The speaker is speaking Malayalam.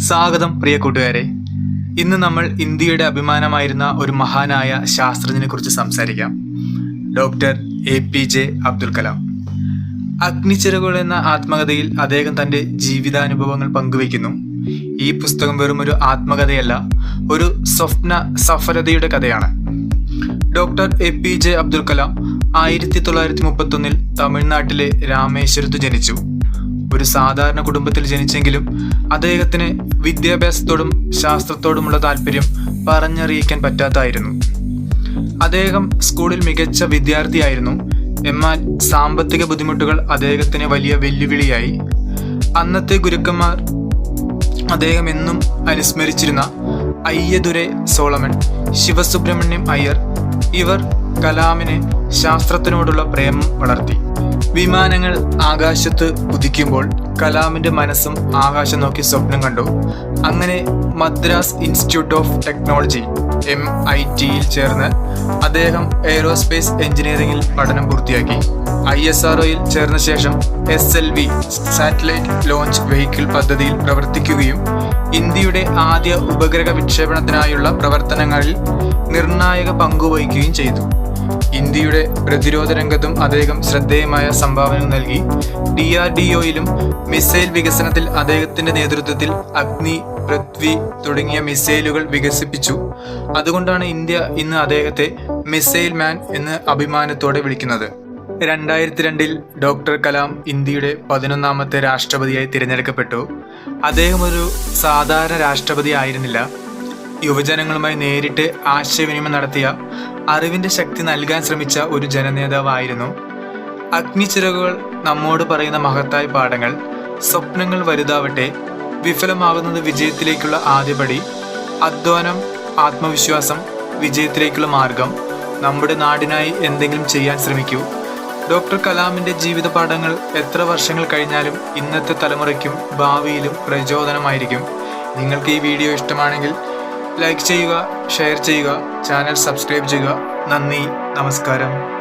സ്വാഗതം പ്രിയ കൂട്ടുകാരെ. ഇന്ന് നമ്മൾ ഇന്ത്യയുടെ അഭിമാനമായിരുന്ന ഒരു മഹാനായ ശാസ്ത്രജ്ഞനെ കുറിച്ച് സംസാരിക്കാം. Doctor A P J Abdul Kalam. അഗ്നിച്ചിറകുകൾ എന്ന ആത്മകഥയിൽ അദ്ദേഹം തന്റെ ജീവിതാനുഭവങ്ങൾ പങ്കുവയ്ക്കുന്നു. ഈ പുസ്തകം വെറും ഒരു ആത്മകഥയല്ല ഒരു സ്വപ്ന സഫലതയുടെ കഥയാണ്. Doctor A P J Abdul Kalam ആയിരത്തി തൊള്ളായിരത്തി മുപ്പത്തൊന്നിൽ തമിഴ്നാട്ടിലെ രാമേശ്വരത്ത് ജനിച്ചു. ഒരു സാധാരണ കുടുംബത്തിൽ ജനിച്ചെങ്കിലും അദ്ദേഹത്തിന് വിദ്യാഭ്യാസത്തോടും ശാസ്ത്രത്തോടുമുള്ള താല്പര്യം പറഞ്ഞറിയിക്കാൻ പറ്റാത്തായിരുന്നു. അദ്ദേഹം സ്കൂളിൽ മികച്ച വിദ്യാർത്ഥിയായിരുന്നു. എന്നാൽ സാമ്പത്തിക ബുദ്ധിമുട്ടുകൾ അദ്ദേഹത്തിന് വലിയ വെല്ലുവിളിയായി. അന്നത്തെ ഗുരുക്കന്മാർ അദ്ദേഹം എന്നും അനുസ്മരിച്ചിരുന്ന അയ്യദുരെ സോളമൻ ശിവസുബ്രഹ്മണ്യം അയ്യർ ഇവർ കലാമിനെ ശാസ്ത്രത്തിനോടുള്ള പ്രേമം വളർത്തി. വിമാനങ്ങൾ ആകാശത്ത് ഉദിക്കുമ്പോൾ കലാമിന്റെ മനസ്സും ആകാശം നോക്കി സ്വപ്നം കണ്ടു. അങ്ങനെ Madras institute of technology M I ടിയിൽ ചേർന്ന് അദ്ദേഹം എയ്റോസ്പേസ് എഞ്ചിനീയറിംഗിൽ പഠനം പൂർത്തിയാക്കി. ഐ എസ് ആർഒയിൽ ചേർന്ന ശേഷം S L V satellite launch vehicle പദ്ധതിയിൽ പ്രവർത്തിക്കുകയും ഇന്ത്യയുടെ ആദ്യ ഉപഗ്രഹ വിക്ഷേപണത്തിനായുള്ള പ്രവർത്തനങ്ങളിൽ നിർണായക പങ്കുവഹിക്കുകയും ചെയ്തു. ഇന്ത്യയുടെ പ്രതിരോധ രംഗത്തും അദ്ദേഹം ശ്രദ്ധേയമായ സംഭാവന നൽകി. ഡി ആർ ഡി ഒയിലും മിസൈൽ വികസനത്തിൽ അദ്ദേഹത്തിന്റെ നേതൃത്വത്തിൽ അഗ്നി പൃഥ്വി തുടങ്ങിയ മിസൈലുകൾ വികസിപ്പിച്ചു. അതുകൊണ്ടാണ് ഇന്ത്യ ഇന്ന് അദ്ദേഹത്തെ മിസൈൽ മാൻ എന്ന് അഭിമാനത്തോടെ വിളിക്കുന്നത്. രണ്ടായിരത്തി രണ്ടിൽ ഡോക്ടർ കലാം ഇന്ത്യയുടെ പതിനൊന്നാമത്തെ രാഷ്ട്രപതിയായി തിരഞ്ഞെടുക്കപ്പെട്ടു. അദ്ദേഹം ഒരു സാധാരണ രാഷ്ട്രപതി ആയിരുന്നില്ല. യുവജനങ്ങളുമായി നേരിട്ട് ആശയവിനിമയം നടത്തിയ അറിവിന്റെ ശക്തി നൽകാൻ ശ്രമിച്ച ഒരു ജനനേതാവായിരുന്നു. അഗ്നിച്ചിറകുകൾ നമ്മോട് പറയുന്ന മഹത്തായ പാഠങ്ങൾ സ്വപ്നങ്ങൾ വലുതാവട്ടെ വിഫലമാകുന്നത് വിജയത്തിലേക്കുള്ള ആദ്യപടി അധ്വാനം ആത്മവിശ്വാസം വിജയത്തിലേക്കുള്ള മാർഗം നമ്മുടെ നാടിനായി എന്തെങ്കിലും ചെയ്യാൻ ശ്രമിക്കൂ. ഡോക്ടർ കലാമിന്റെ ജീവിത പാഠങ്ങൾ എത്ര വർഷങ്ങൾ കഴിഞ്ഞാലും ഇന്നത്തെ തലമുറയ്ക്കും ഭാവിയിലും പ്രചോദനമായിരിക്കും. നിങ്ങൾക്ക് ഈ വീഡിയോ ഇഷ്ടമാണെങ്കിൽ ലൈക്ക് ചെയ്യുക ഷെയർ ചെയ്യുക ചാനൽ സബ്സ്ക്രൈബ് ചെയ്യുക. നന്ദി നമസ്കാരം.